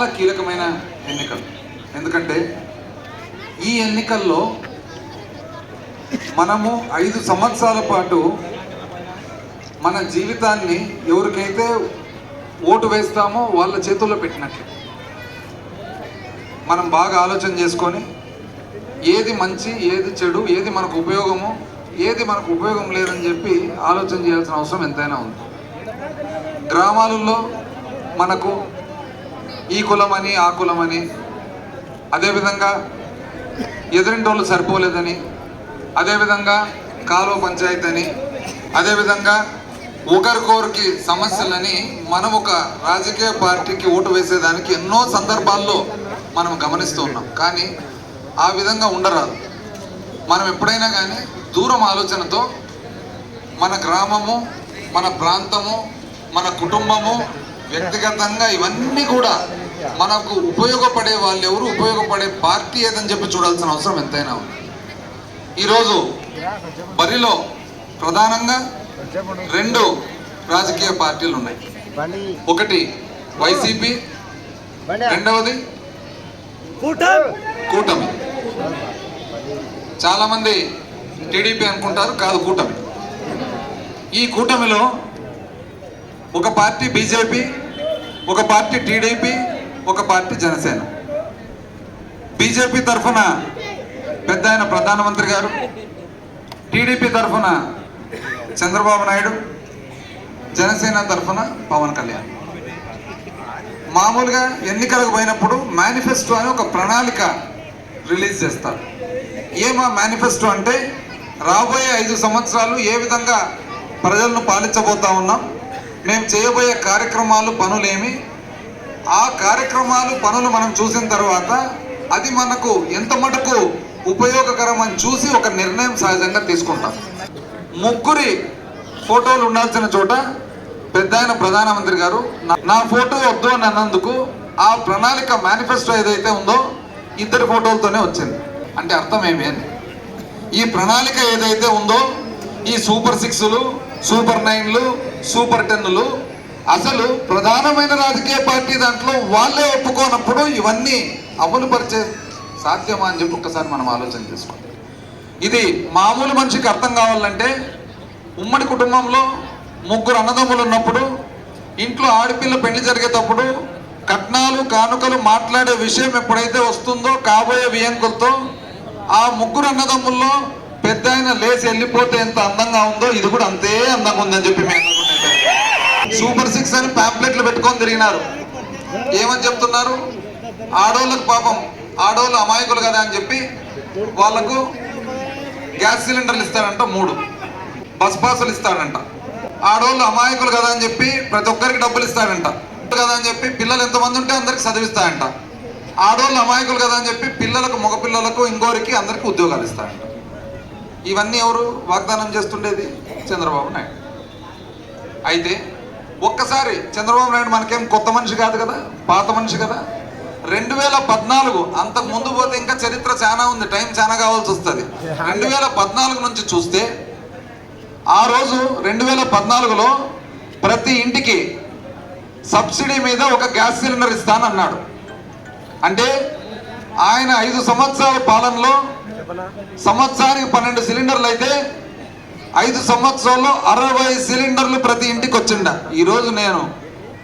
చాలా కీలకమైన ఎన్నికలు. ఎందుకంటే ఈ ఎన్నికల్లో మనము ఐదు సంవత్సరాల పాటు మన జీవితాన్ని ఎవరికైతే ఓటు వేస్తామో వాళ్ళ చేతుల్లో పెట్టినట్లు. మనం బాగా ఆలోచన చేసుకొని ఏది మంచి ఏది చెడు ఏది మనకు ఉపయోగము ఏది మనకు ఉపయోగం లేదని చెప్పి ఆలోచన చేయాల్సిన అవసరం ఎంతైనా ఉంది. గ్రామాలలో మనకు ఈ కులమని ఆ కులమని. అదేవిధంగా ఎదురింటోళ్ళు సరిపోలేదని అదేవిధంగా కాలువ పంచాయతీ అని అదేవిధంగా ఒకరికొకరికి సమస్యలని మనం ఒక రాజకీయ పార్టీకి ఓటు వేసేదానికి ఎన్నో సందర్భాల్లో మనం గమనిస్తూ ఉన్నాం. కానీ ఆ విధంగా ఉండరాదు. మనం ఎప్పుడైనా కానీ దూరం ఆలోచనతో మన గ్రామము మన ప్రాంతము మన కుటుంబము వ్యక్తిగతంగా ఇవన్నీ కూడా మనకు ఉపయోగపడే వాళ్ళు ఎవరు ఉపయోగపడే పార్టీ ఏదని చెప్పి చూడాల్సిన అవసరం ఎంతైనా ఉంది. ఈరోజు బరిలో ప్రధానంగా రెండు రాజకీయ పార్టీలు ఉన్నాయి. ఒకటి వైసీపీ రెండవది కూటమి. కూటమి. చాలా మంది టీడీపీ అనుకుంటారు కాదు కూటమి. ఈ కూటమిలో ఒక పార్టీ బీజేపీ ఒక పార్టీ టీడీపీ ఒక పార్టీ జనసేన. బీజేపీ తరఫున పెద్ద ఆయన ప్రధానమంత్రి గారు టీడీపీ తరఫున చంద్రబాబు నాయుడు జనసేన తరఫున పవన్ కళ్యాణ్. మామూలుగా ఎన్నికలకు పోయినప్పుడు మేనిఫెస్టో అని ఒక ప్రణాళిక రిలీజ్ చేస్తారు. ఏమా మేనిఫెస్టో అంటే రాబోయే ఐదు సంవత్సరాలు ఏ విధంగా ప్రజలను పాలించబోతా ఉన్నాం మేము చేయబోయే కార్యక్రమాలు పనులేమి ఆ కార్యక్రమాలు పనులు మనం చూసిన తర్వాత అది మనకు ఎంత మటుకు ఉపయోగకరం అని చూసి ఒక నిర్ణయం సహజంగా తీసుకుంటాం. ముగ్గురి ఫోటోలు ఉండాల్సిన చోట పెద్ద ఆయన ప్రధానమంత్రి గారు నా- నా ఫోటో వద్దు అని అన్నందుకు ఆ ప్రణాళిక మేనిఫెస్టో ఏదైతే ఉందో ఇద్దరి ఫోటోలతోనే వచ్చింది. అంటే అర్థం ఏమి అని? ఈ ప్రణాళిక ఏదైతే ఉందో ఈ సూపర్ సిక్స్లు సూపర్ నైన్లు సూపర్ టెన్లు అసలు ప్రధానమైన రాజకీయ పార్టీ దాంట్లో వాళ్ళే ఒప్పుకోనప్పుడు ఇవన్నీ అమలు పరిచే సాధ్యమా అని చెప్పి ఒక్కసారి మనం ఆలోచన చేసుకోండి ఇది మామూలు మనిషికి అర్థం కావాలంటే ఉమ్మడి కుటుంబంలో ముగ్గురు అన్నదమ్ములు ఉన్నప్పుడు ఇంట్లో ఆడపిల్ల పెళ్ళి జరిగేటప్పుడు కట్నాలు కానుకలు మాట్లాడే విషయం ఎప్పుడైతే వస్తుందో కాబోయే వియంకులతో ఆ ముగ్గురు అన్నదమ్ముల్లో పెద్ద ఆయన లేచి వెళ్ళిపోతే ఎంత అందంగా ఉందో ఇది కూడా అంతే అందంగా ఉందని చెప్పి మేము అనుకుంటున్నాం సూపర్ సిక్స్ అని ప్యాంప్లెట్లు పెట్టుకొని తిరిగినారు. ఏమని చెప్తున్నారు? ఆడోళ్ళకు పాపం ఆడోళ్ళు అమాయకులు కదా అని చెప్పి వాళ్ళకు గ్యాస్ సిలిండర్లు ఇస్తాడంట మూడు. బస్ పాసులు ఇస్తాడంట. ఆడోళ్ళు అమాయకులు కదా అని చెప్పి ప్రతి ఒక్కరికి డబ్బులు ఇస్తాడంట. కదా అని చెప్పి పిల్లలు ఎంతమంది ఉంటే అందరికి చదివిస్తాడంట ఆడోళ్ళు అమాయకులు కదా అని చెప్పి పిల్లలకు మగ పిల్లలకు ఇంకోరికి అందరికి ఉద్యోగాలు ఇస్తాడంట ఇవన్నీ ఎవరు వాగ్దానం చేస్తుండేది? చంద్రబాబు నాయుడు. అయితే ఒక్కసారి చంద్రబాబు నాయుడు మనకేం కొత్త మనిషి కాదు కదా? పాత మనిషి కదా? రెండు వేల పద్నాలుగు అంతకు ముందు పోతే ఇంకా చరిత్ర చాలా ఉంది. టైం చాలా కావాల్సి వస్తుంది. రెండు వేల పద్నాలుగు నుంచి చూస్తే ఆ రోజు రెండు వేల పద్నాలుగులో ప్రతి ఇంటికి సబ్సిడీ మీద ఒక గ్యాస్ సిలిండర్ ఇస్తానన్నాడు అంటే ఆయన ఐదు సంవత్సరాల పాలనలో సంవత్సరానికి పన్నెండు సిలిండర్లు అయితే ఐదు సంవత్సరాల్లో అరవై సిలిండర్లు ప్రతి ఇంటికి వచ్చిండ. ఈరోజు నేను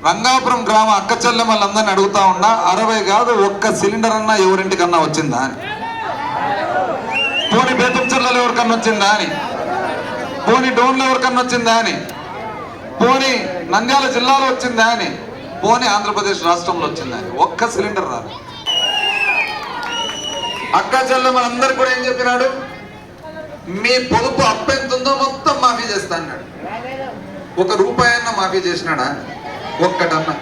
రంగాపురం గ్రామ అక్క చెల్లెమ్మలందరినీ అడుగుతా ఉన్నా అరవై కాదు ఒక్క సిలిండర్ అన్నా ఎవరింటికన్నా వచ్చిందా అని. పోనీ బేతంచెర్లలో ఎవరికన్నా వచ్చిందా అని. పోనీ డోన్లో ఎవరికన్నా వచ్చిందా అని. పోనీ నంద్యాల జిల్లాలో వచ్చిందా అని. పోనీ ఆంధ్రప్రదేశ్ రాష్ట్రంలో వచ్చిందా అని. ఒక్క సిలిండర్ రాదు. అక్క చెల్లెమ్మలందరూ కూడా ఏం చెప్పినాడు? మీ పొదుపు అప్పు ఎంత ఉందో మొత్తం మాఫీ చేస్తా అన్నాడు. ఒక రూపాయి అన్న మాఫీ చేసినాడా? ఒక్కటన్నా.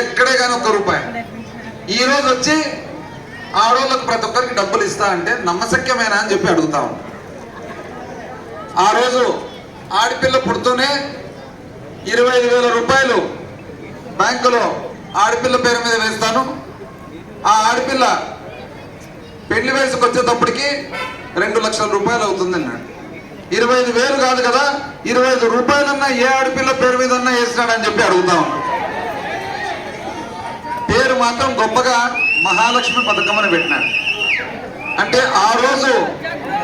ఎక్కడే కానీ ఒక్క రూపాయి. ఈ రోజు వచ్చి ఆడవాళ్ళకు ప్రతి ఒక్కరికి డబ్బులు ఇస్తా అంటే నమ్మశక్యమేనా అని చెప్పి అడుగుతా ఆ రోజు ఆడపిల్ల పుడుతూనే ఇరవై ఐదు వేల రూపాయలు బ్యాంకులో ఆడపిల్ల పేరు మీద వేస్తాను. ఆ ఆడపిల్ల పెళ్ళి వయసుకు వచ్చేటప్పటికి రెండు లక్షల రూపాయలు అవుతుంది అన్నాడు ఇరవై ఐదు వేలు కాదు కదా ఇరవై ఐదు రూపాయలన్నా ఏ ఆడపిల్ల పేరు మీద అన్నా వేసినాడని చెప్పి అడుగుతా పేరు మాత్రం గొప్పగా మహాలక్ష్మి పథకం అని పెట్టినాడు. అంటే ఆ రోజు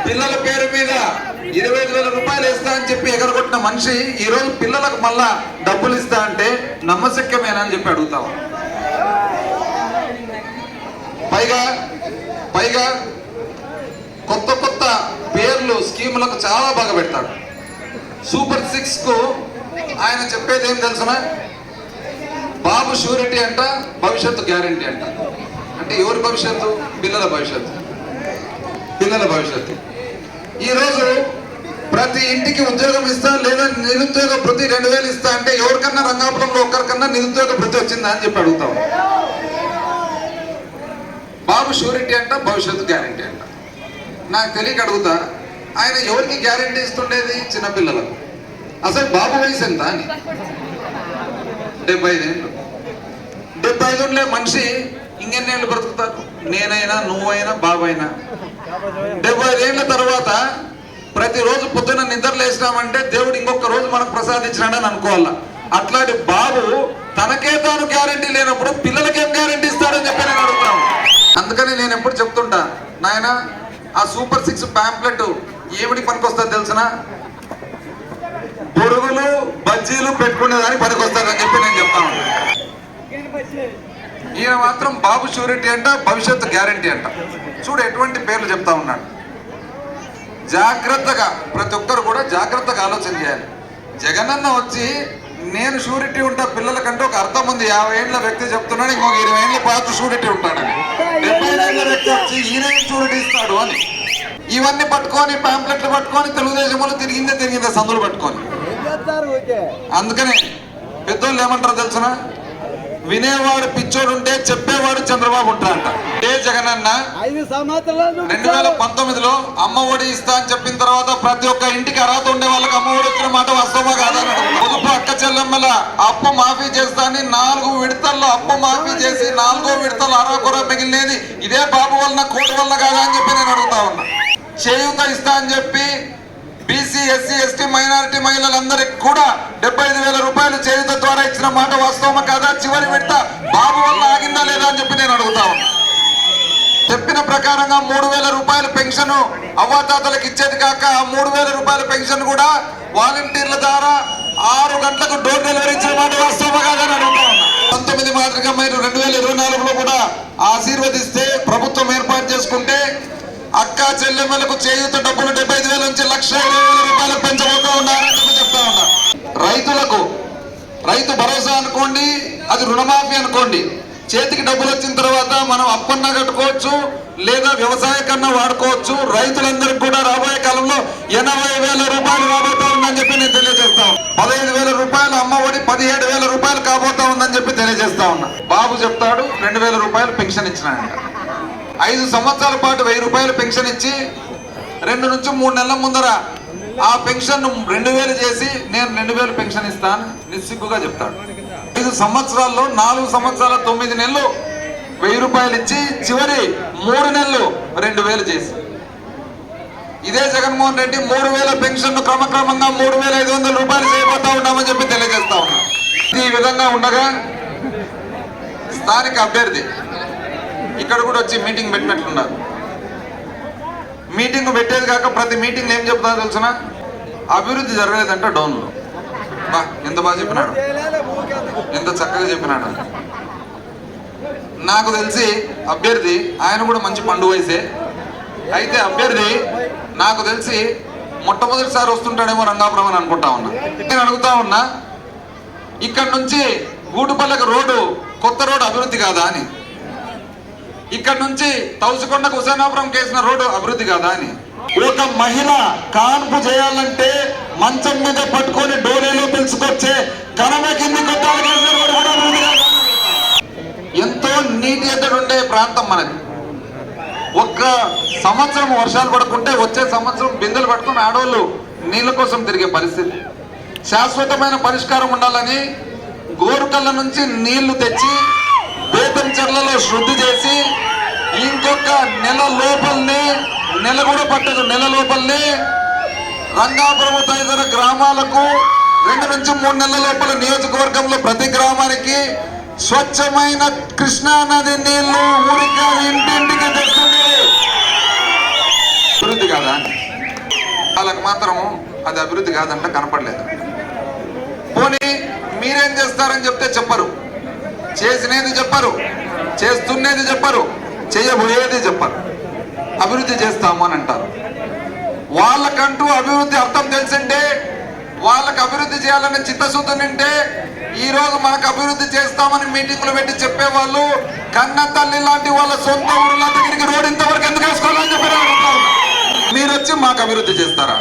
పిల్లల పేరు మీద ఇరవై ఐదు వేల రూపాయలు ఇస్తా అని చెప్పి ఎగరగొట్టిన మనిషి ఈ రోజు పిల్లలకు మళ్ళా డబ్బులు ఇస్తా అంటే నమ్మశక్యమేనా అని చెప్పి అడుగుతాం పైగా పైగా కొత్త కొత్త పేర్లు స్కీములకు చాలా బాగా పెడతాడు. సూపర్ సిక్స్కు ఆయన చెప్పేది ఏం తెలుసునా బాబు షూరిటీ అంట భవిష్యత్తు గ్యారంటీ అంట. అంటే ఎవరి భవిష్యత్తు? పిల్లల భవిష్యత్తు. పిల్లల భవిష్యత్తు. ఈరోజు ప్రతి ఇంటికి ఉద్యోగం ఇస్తా లేదా నిరుద్యోగ ప్రతి రెండు వేలు ఇస్తా అంటే ఎవరికన్నా రంగాపురంలో ఒక్కరికన్నా నిరుద్యోగ ప్రతి వచ్చిందా అని చెప్పి అడుగుతాం. బాబు షూరిటీ అంట భవిష్యత్తు గ్యారంటీ అంట. నాకు తెలియక అడుగుతా ఆయన ఎవరికి గ్యారంటీ ఇస్తుండేది? చిన్నపిల్లలకు అసలు బాబు వయసు ఎంత అని? డెబ్బై ఐదేళ్ళు. డెబ్బై ఐదు ఉండే మనిషి ఇంకెన్నేళ్ళు బ్రతుకుతారు నేనైనా నువ్వైనా బాబైనా. డెబ్బై ఐదేళ్ళ తర్వాత ప్రతిరోజు పొద్దున నిద్ర లేచినామంటే దేవుడు ఇంకొక రోజు మనకు ప్రసాదించినాడని అనుకోవాలా? అట్లాంటి బాబు తనకే తాను గ్యారంటీ లేనప్పుడు పిల్లలకేం గ్యారంటీ ఇస్తాడని చెప్పి నేను అడుగుతాను. అందుకని నేను ఎప్పుడు చెప్తుంటా నాయన ఆ సూపర్ సిక్స్ ప్యాంప్లెట్ ఏమిటి పనికొస్తుంది తెలిసిన? పొరుగులు బజ్జీలు పెట్టుకునే దానికి పనికొస్తారని చెప్పి నేను చెప్తాను. ఈయన మాత్రం బాబు షూరిటీ అంట భవిష్యత్తు గ్యారంటీ అంట. చూడు ఎటువంటి పేర్లు చెప్తా ఉన్నాడు. జాగ్రత్తగా ప్రతి ఒక్కరు కూడా జాగ్రత్తగా ఆలోచన చేయాలి. జగనన్న వచ్చి నేను షూరిటీ ఉంటా పిల్లలకంటే ఒక అర్థం ఉంది. యాభై ఏళ్ళ వ్యక్తి చెప్తున్నాడు ఇంకొక ఇరవై ఏళ్ళ పాత షూరిటీ ఉంటాడని. డెబ్బై ఏళ్ళ వ్యక్తి వచ్చి ఈయన షూరిటీ ఇస్తాడు అని. ఇవన్నీ పట్టుకొని పాంప్లెట్లు పట్టుకొని తెలుగుదేశం వాళ్ళు తిరిగిందే తిరిగిందే సందులు పట్టుకొని. అందుకనే పెద్దోళ్ళు ఏమంటారో తెలుసునా? వినేవాడు పిచ్చోడు ఉంటే చెప్పేవాడు చంద్రబాబు ఉంటాడంట. ఏ ఐదు సంవత్సరాలు రెండు వేల పంతొమ్మిదిలో అమ్మ ఒడి ఇస్తా అని చెప్పిన తర్వాత ప్రతి ఒక్క ఇంటికి అర్హత ఉండే వాళ్ళకి అమ్మ ఒడి వచ్చిన మాట వాస్తవమా కాదని అడుగుతున్నా. పొదుపు అక్క చెల్లెమ్మల అప్పు మాఫీ చేస్తా అని నాలుగు విడతల్లో అప్పు మాఫీ చేసి నాలుగో విడతలు అరాకొర మిగిలినది. ఇదే బాబు వలన కోటి వలన కాదా అని చెప్పి నేను అడుగుతా ఉన్నా. చేయూత ఇస్తా అని చెప్పి బీసీ ఎస్సీ ఎస్టీ మైనారిటీ మహిళలందరికీ కూడా డెబ్బై ఐదు వేల రూపాయలు చేయుత ద్వారా ఇచ్చిన మాట వాస్తవమా కాదా? చివరి విడత బాబు వల్ల ఆగిందా లేదా అని చెప్పి నేను అడుగుతా ఉన్నా. చెప్పిన ప్రకారంగా మూడు వేల రూపాయల పెన్షన్ అవ్వాతాతలకు ఇచ్చేది కాక ఆ మూడు వేల రూపాయల పెన్షన్ కూడా వాలంటీర్ల ద్వారా ఆరు గంటలకు డోర్ డెలివరీ ఇచ్చిన మాట వాస్తవమా కాదని అడుగుతా ఉన్నా. పంతొమ్మిది మాదిరిగా మీరు రెండు వేల ఇరవై నాలుగులో కూడా ఆశీర్వదిస్తే ప్రభుత్వం ఏర్పాటు చేసుకుంటే అక్క చెల్లెమ్మలకు చేయూత డబ్బులు డెబ్బై ఐదు వేల నుంచి లక్ష ఇరవై వేల రూపాయలు పెంచబోతూ ఉన్నారని చెప్పి చెప్తా ఉన్నా. రైతులకు రైతు భరోసా అనుకోండి అది రుణమాఫీ అనుకోండి. చేతికి డబ్బులు వచ్చిన తర్వాత మనం అప్పన్న కట్టుకోవచ్చు లేదా వ్యవసాయ కన్నా వాడుకోవచ్చు. రైతులందరికీ కూడా రాబోయే కాలంలో ఎనభై వేల రూపాయలు రాబోతా ఉందని చెప్పి నేను తెలియజేస్తా ఉన్నా. పదహైదు వేల రూపాయలు అమ్మ ఒడి పదిహేడు వేల రూపాయలు కాబోతా ఉందని చెప్పి తెలియజేస్తా ఉన్నా. బాబు చెప్తాడు రెండు వేల రూపాయలు పెన్షన్ ఇచ్చినాయంట. ఐదు సంవత్సరాల పాటు వెయ్యి రూపాయలు పెన్షన్ ఇచ్చి రెండు నుంచి మూడు నెలల ముందర ఆ పెన్షన్ రెండు వేలు చేసి నేను రెండు వేలు పెన్షన్ ఇస్తాను నిస్సిగ్గుగా చెప్తాడు ఐదు సంవత్సరాల్లో నాలుగు సంవత్సరాల తొమ్మిది నెలలు వెయ్యి రూపాయలు ఇచ్చి చివరి మూడు నెలలు రెండు వేలు చేసి. ఇదే జగన్మోహన్ రెడ్డి మూడు వేల పెన్షన్ క్రమక్రమంగా మూడు వేల ఐదు వందల రూపాయలు చేయబోతా ఉన్నామని చెప్పి తెలియజేస్తా ఉన్నా. ఈ విధంగా ఉండగా స్థానిక అభ్యర్థి ఇక్కడ కూడా వచ్చి మీటింగ్ పెట్టినట్లున్నారు మీటింగ్ పెట్టేది కాక ప్రతి మీటింగ్ ఏం చెప్తారో తెలిసిన? అభివృద్ధి జరగలేదంట డౌన్లో. బా ఎంత బాగా చెప్పినాడు. ఎంత చక్కగా చెప్పినాడు. నాకు తెలిసి అభ్యర్థి ఆయన కూడా మంచి పండు వయసే. అయితే అభ్యర్థి నాకు తెలిసి మొట్టమొదటిసారి వస్తుంటాడేమో రంగాపురం అని అనుకుంటా ఉన్నా. నేను అడుగుతా ఉన్నా ఇక్కడ నుంచి గూటుపల్లెకి రోడ్డు కొత్త రోడ్డు అభివృద్ధి కాదా అని. ఇక్కడ నుంచి తౌసికొండకు హుసేనాపురం కేసిన రోడ్డు అభివృద్ధి కాదా అని. ఒక మహిళ కాన్పు చేయాలంటే మంచం మీద పట్టుకొని డోలేలో పిలుచుకొచ్చే కనమ కింది. ఎంతో నీటి ఎద్దడు ఉండే ప్రాంతం మనది. ఒక్క సంవత్సరం వర్షాలు పడుకుంటే వచ్చే సంవత్సరం బిందెలు పట్టుకుని ఆడవాళ్ళు నీళ్ళ కోసం తిరిగే పరిస్థితి. శాశ్వతమైన పరిష్కారం ఉండాలని గోరుకల్ల నుంచి నీళ్ళు తెచ్చి బేతం చెర్లలో శుద్ధి చేసి ఇంకొక నెల లోపలనే నెల కూడా పట్టదు నెల లోపలనే రంగాపురం తదితర గ్రామాలకు రెండు నుంచి మూడు నెలల లోపల నియోజకవర్గంలో ప్రతి గ్రామానికి స్వచ్ఛమైన కృష్ణా నది నీళ్ళు ఊరికి ఇంటింటికి తెస్తుంది అభివృద్ధి కాదా? వాళ్ళకు మాత్రం అది అభివృద్ధి కాదంట కనపడలేదు. పోనీ మీరేం చేస్తారని చెప్తే చెప్పరు. చేసినది చెప్పరు చేస్తున్నది చెప్పరు చేయబోయేది చెప్పరు. అభివృద్ధి చేస్తాము అని అంటారు. వాళ్ళకంటూ అభివృద్ధి అర్థం తెలిసింటే వాళ్ళకి అభివృద్ధి చేయాలనే చిత్తశుద్ధి ఉంటే ఈ రోజు మనకు అభివృద్ధి చేస్తామని మీటింగ్లు పెట్టి చెప్పేవాళ్ళు కన్న తల్లి లాంటి వాళ్ళ సొంత ఊర్ల దగ్గరికి రోడ్ ఇంతవరకు ఎందుకు వేసుకోవాలని చెప్పి మీరు వచ్చి మాకు అభివృద్ధి చేస్తారా?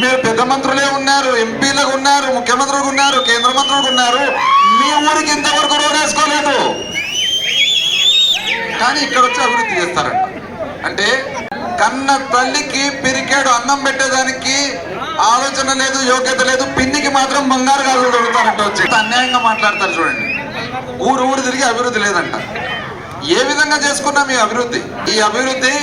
మీరు పెద్ద మంత్రులే ఉన్నారు ఎంపీలకు ఉన్నారు ముఖ్యమంత్రులకు ఉన్నారు కేంద్ర మంత్రులకు ఉన్నారు. మీ ఊరికి ఇంతవరకు రోడ్ వేసుకోలేదు. కానీ ఇక్కడ వచ్చి అభివృద్ధి చేస్తారంట. అంటే కన్న తల్లికి పిరికాడు అన్నం పెట్టేదానికి ఆలోచన లేదు యోగ్యత లేదు పిన్నికి మాత్రం బంగారు కాదు దొరుకుతారంట వచ్చి. అన్యాయంగా మాట్లాడతారు చూడండి. ఊరు ఊరు తిరిగి అభివృద్ధి లేదంట. ఏ విధంగా చేసుకున్నా మీ అభివృద్ధి? ఈ అభివృద్ధి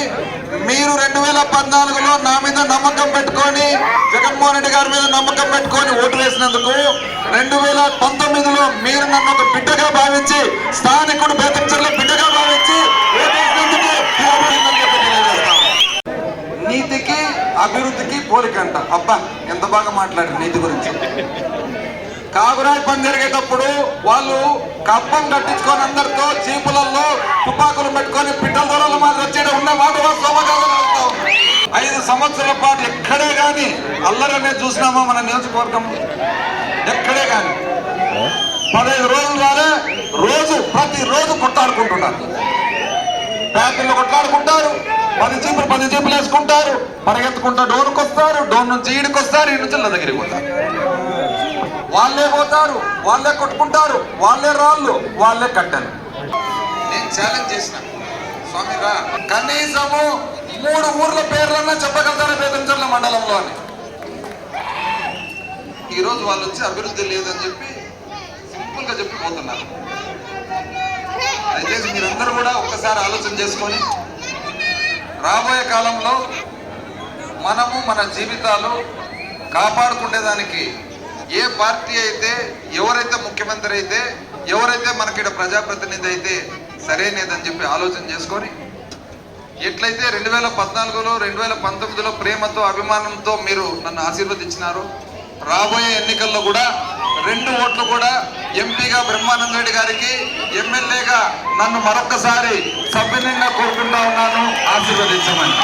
మీరు రెండు వేల పద్నాలుగులో నా మీద నమ్మకం పెట్టుకొని జగన్మోహన్ రెడ్డి గారి మీద నమ్మకం పెట్టుకొని ఓటు వేసినందుకు రెండు వేల పంతొమ్మిదిలో మీరు నన్ను ఒక బిడ్డగా భావించి స్థానికుడు బేతంచెర్ల బిడ్డగా భావించి నీతికి అభివృద్ధికి పోలికంట అబ్బా ఎంత బాగా మాట్లాడారు నీతి గురించి. కాగురాయి పని జరిగేటప్పుడు వాళ్ళు కప్పం కట్టించుకొని అందరితో చీపులలో తుపాకులు పెట్టుకొని పిట్టల దూరాలు మాది వచ్చేట ఉన్న మాట ఐదు సంవత్సరాల పాటు ఎక్కడే కానీ అల్లరనే చూసినామా మన నియోజకవర్గం? ఎక్కడే కానీ. పదహైదు రోజుల ద్వారా రోజు ప్రతి రోజు కొట్టాడుకుంటున్నారు ప్యాకెట్లు కొట్లాడుకుంటారు పది చీపులు పది చీపులు వేసుకుంటారు పరిగెత్తుకుంటా డోర్కి వస్తారు డోర్ నుంచి ఈడికి వస్తారు ఈ నుంచి దగ్గరికి వస్తారు వాళ్ళే పోతారు వాళ్ళే కొట్టుకుంటారు వాళ్ళే రాళ్ళు వాళ్ళే కట్టెలు. నేను ఛాలెంజ్ చేసిన. స్వామి రా. కనీసము మూడు ఊర్ల పేర్లన్నా చెప్పగలుగుతారా బేతంచర్ల మండలంలో అని? ఈరోజు వాళ్ళు వచ్చి అభివృద్ధి లేదని చెప్పి సింపుల్గా చెప్పి పోతున్నారు దయచేసి మీరందరూ కూడా ఒక్కసారి ఆలోచన చేసుకొని రాబోయే కాలంలో మనము మన జీవితాలు కాపాడుకునేదానికి ఏ పార్టీ అయితే ఎవరైతే ముఖ్యమంత్రి అయితే ఎవరైతే మనకి ప్రజాప్రతినిధి అయితే సరైనదని చెప్పి ఆలోచన చేసుకొని ఎట్లయితే రెండు వేల పద్నాలుగులో రెండు వేల పంతొమ్మిదిలో ప్రేమతో అభిమానంతో మీరు నన్ను ఆశీర్వదించినారు రాబోయే ఎన్నికల్లో కూడా రెండు ఓట్లు కూడా ఎంపీగా బ్రహ్మానంద రెడ్డి గారికి ఎమ్మెల్యేగా నన్ను మరొక్కసారి సభ్యునిగా కోరుకుంటా ఉన్నాను. ఆశీర్వదించమని.